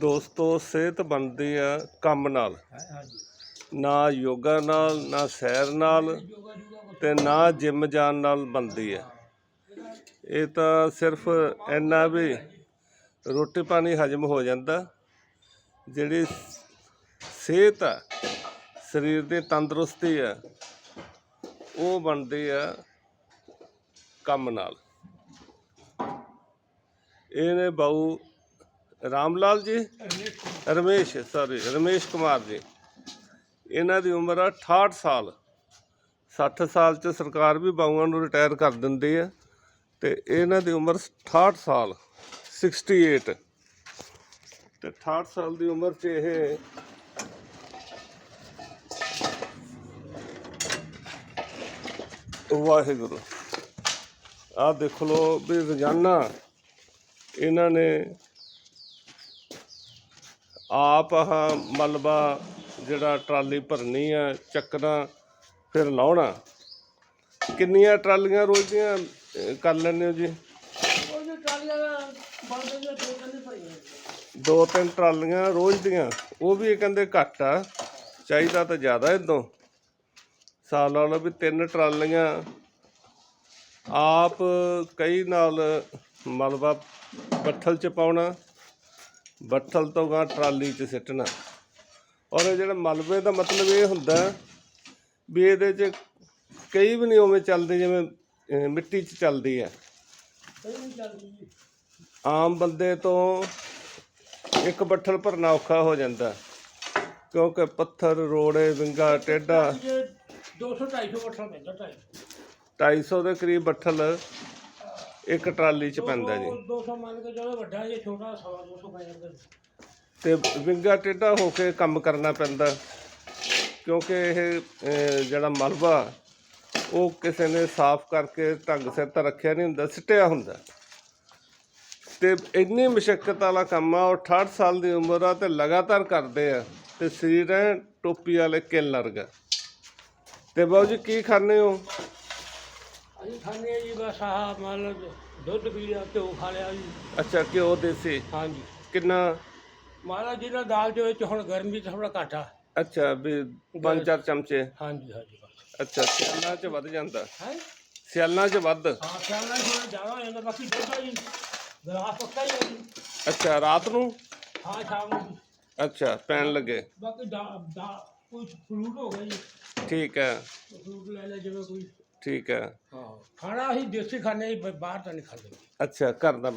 ਦੋਸਤੋ, ਸਿਹਤ ਬਣਦੀ ਆ ਕੰਮ ਨਾਲ। ਨਾ ਯੋਗਾ ਨਾਲ, ਨਾ ਸੈਰ ਨਾਲ ਤੇ ਨਾ ਜਿਮ ਜਾਣ ਨਾਲ ਬਣਦੀ ਆ। ਇਹ ਤਾਂ ਸਿਰਫ ਇੰਨਾ ਵੀ ਰੋਟੀ ਪਾਣੀ ਹਜਮ ਹੋ ਜਾਂਦਾ। ਜਿਹੜੀ ਸਿਹਤ ਆ, ਸਰੀਰ ਦੀ ਤੰਦਰੁਸਤੀ ਆ, ਉਹ ਬਣਦੀ ਆ ਕੰਮ ਨਾਲ। ਇਹਨੇ ਬਾਊ ਰਾਮ ਲਾਲ ਜੀ, ਰਮੇਸ਼ ਸੌਰੀ ਰਮੇਸ਼ ਕੁਮਾਰ ਜੀ। ਇਹਨਾਂ ਦੀ ਉਮਰ ਆ 68 ਸਾਲ। 60 ਸਾਲ ਚ ਸਰਕਾਰ ਵੀ ਬਾਊਆਂ ਨੂੰ ਰਿਟਾਇਰ ਕਰ ਦਿੰਦੀ ਹੈ ਤੇ ਇਹਨਾਂ ਦੀ ਉਮਰ 68 ਸਾਲ 68 ਤੇ 68 ਸਾਲ ਦੀ ਉਮਰ 'ਚ ਇਹ ਵਾਹਿਗੁਰੂ। ਆਹ ਦੇਖ ਲਓ ਵੀ ਰੋਜ਼ਾਨਾ ਇਹਨਾਂ ਨੇ ਆਪ ਆਹ ਮਲਬਾ ਜਿਹੜਾ ਟਰਾਲੀ ਭਰਨੀ ਆ ਚੱਕਣਾ ਫਿਰ ਲਾਉਣਾ। ਕਿੰਨੀਆਂ ਟਰਾਲੀਆਂ ਰੋਜ਼ ਦੀਆਂ ਅਹ, ਕਰ ਲੈਂਦੇ ਹੋ ਜੀ? ਉਹ ਜੋ ਟਰਾਲੀਆਂ ਬੰਦ ਦੀਆਂ ਦੋ ਕੰਨੇ ਭਰੀਆਂ। ਦੋ ਤਿੰਨ ਟਰਾਲੀਆਂ ਰੋਜ਼ ਦੀਆਂ ਉਹ ਵੀ ਇਹ ਕਹਿੰਦੇ ਘੱਟ ਆ ਚਾਹੀਦਾ ਤਾਂ ਜ਼ਿਆਦਾ ਇਦੋਂ। ਸਾਲ ਵਾਲਾ ਵੀ ਤਿੰਨ ਟਰਾਲੀਆਂ। ਆਪ ਕਈ ਨਾਲ ਮਲਬਾ ਬੱਠਲ ਚ ਪਾਉਣਾ ਬੱਠਲ ਤੋਂ ਗਾ ਟਰਾਲੀ ਚ ਸਿੱਟਣਾ। ਔਰ ਇਹ ਜਿਹੜਾ ਮਲਬੇ ਦਾ ਮਤਲਬ ਇਹ ਹੁੰਦਾ ਵੀ ਇਹਦੇ ਚ ਕਈ ਵੀ ਨਹੀਂ ਉਵੇਂ ਚੱਲਦੇ ਜਿਵੇਂ ਮਿੱਟੀ ਚ ਚੱਲਦੀ ਹੈ। ਆਮ ਬੰਦੇ ਤੋਂ ਇੱਕ ਬੱਠਲ ਭਰਨਾ ਔਖਾ ਹੋ ਜਾਂਦਾ ਕਿਉਂਕਿ ਪੱਥਰ ਰੋੜੇ ਵਿੰਗਾ ਟੇਡਾ ਜੇ 200 250 ਵਟਾ ਪੈਂਦਾ 250 250 ਦੇ ਕਰੀਬ ਬੱਠਲ ਇੱਕ ਟਰਾਲੀ 'ਚ ਪੈਂਦਾ ਜੀ। 200 ਮੰਨ ਕੇ ਜਦੋਂ ਵੱਡਾ ਜੇ ਛੋਟਾ ਸਵਾ 200 ਪੈ ਜਾਂਦਾ। ਤੇ ਵਿੰਗਾ ਟੇਢਾ ਹੋ ਕੇ ਕੰਮ ਕਰਨਾ ਪੈਂਦਾ ਕਿਉਂਕਿ ਇਹ ਜਿਹੜਾ ਮਲਬਾ ਉਹ ਕਿਸੇ ਨੇ ਸਾਫ਼ ਕਰਕੇ ਢੰਗ ਸਿਰ ਤਾਂ ਰੱਖਿਆ ਨਹੀਂ ਹੁੰਦਾ ਸਿੱਟਿਆ ਹੁੰਦਾ। ਤੇ ਇੰਨੀ ਮੁਸ਼ਕਲ ਵਾਲਾ ਕੰਮ ਆ ਉਹ 68 ਸਾਲ ਦੀ ਉਮਰ ਆ ਤੇ ਲਗਾਤਾਰ ਕਰਦੇ ਆ ਤੇ ਸਰੀਰ ਐ ਟੋਪੀ ਵਾਲੇ ਕਿੱਲ ਵਰਗਾ। ਤੇ ਬਾਊ ਜੀ ਕੀ ਖਾਣੇ ਹੋ? ਖਾਂਦੇ ਆ ਜੀ ਬਸ ਆਹ ਮੰਨ ਲਓ ਦੁੱਧ ਪੀ ਲਿਆ ਘਿਓ ਖਾ ਲਿਆ ਜੀ। ਅੱਛਾ ਘਿਓ ਦੇਸੀ? ਹਾਂਜੀ। ਕਿੰਨਾ? ਮੰਨ ਲਓ ਜਿਹਨਾਂ ਦਾਲ ਦੇ ਵਿੱਚ ਹੁਣ ਗਰਮੀ ਥੋੜਾ ਘਾਟਾ ਅੱਛਾ ਵੀ ਪੰਜ ਚਾਰ ਚਮਚੇ? ਹਾਂਜੀ ਹਾਂਜੀ ਬਸ। ਅੱਛਾ ਸਿਆਲਾਂ 'ਚ ਵੱਧ ਜਾਂਦਾ। ਹੈ? ਸਿਆਲਾਂ 'ਚ ਵੱਧ? ਹਾਂ ਨਾਲ ਥੋੜਾ ਜ਼ਿਆਦਾ ਹੋ ਜਾਂਦਾ ਬਾਕੀ ਦੁੱਧ ਆ ਜੀ। ਗਲਾਸ ਪੱਕਾ ਹੀ ਹੈ ਜੀ। ਅੱਛਾ ਰਾਤ ਨੂੰ? ਹਾਂ ਸ਼ਾਮ ਨੂੰ। ਅੱਛਾ ਪੈਣ ਲੱਗੇ। ਬਾਕੀ ਦਾ ਦਾ ਕੋਈ ਫਰੂਟ ਹੋ ਗਿਆ ਜੀ। ਠੀਕ ਹੈ। ਫਰੂਟ ਲੈ ਲੈ ਜਿਵੇਂ ਕੋਈ ਠੀਕ ਹੈ। ਹਾਂ ਖਾਣਾ ਅਸੀਂ ਦੇਸੀ ਖਾਣੇ ਬਾਹਰ ਤਾਂ ਨਹੀਂ ਖਾਂਦੇ। ਅੱਛਾ ਘਰ ਦਾ